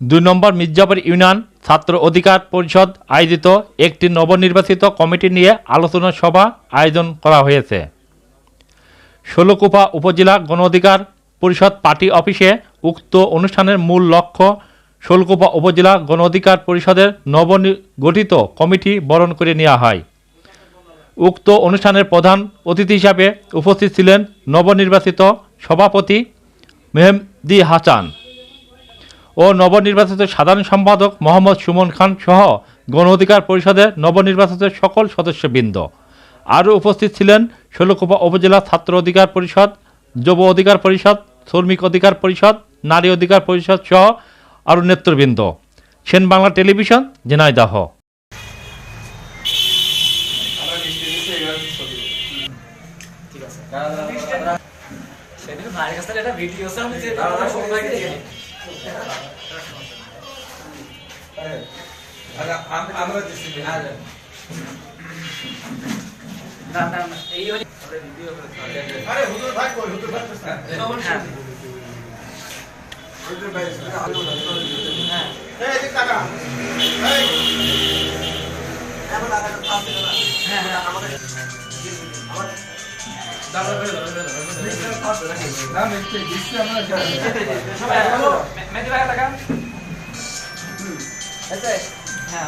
দুই নম্বর মির্জাপুর ইউনিয়ন ছাত্র অধিকার পরিষদ আয়োজিত একটি নবনির্বাচিত কমিটি নিয়ে আলোচনা সভা আয়োজন করা হয়েছে। ষোলকুপা উপজেলা গণ অধিকার পরিষদ পার্টি অফিসে উক্ত অনুষ্ঠানের মূল লক্ষ্য ষোলকুপা উপজেলা গণ অধিকার পরিষদের নবগঠিত কমিটি বরণ করে নেওয়া হয়। উক্ত অনুষ্ঠানের প্রধান অতিথি হিসাবে উপস্থিত ছিলেন নবনির্বাচিত সভাপতি মেহদি হাসান। ও নবনির্বাচিত সাধারণ সম্পাদক মোহাম্মদ সুমন খান সহ গণ অধিকার পরিষদের নবনির্বাচিত সকল সদস্যবৃন্দ। আরও উপস্থিত ছিলেন ষোলকুপা উপজেলা ছাত্র অধিকার পরিষদ, যুব অধিকার পরিষদ, শ্রমিক অধিকার পরিষদ, নারী অধিকার পরিষদ সহ আরও নেতৃবৃন্দ। সেন বাংলা টেলিভিশন ঝিনাইদহ সেদিন ভাইয়ের কাছে একটা ভিডিও আছে। আমি যে আমরা আমাদের আমার দাদা হ্যাঁ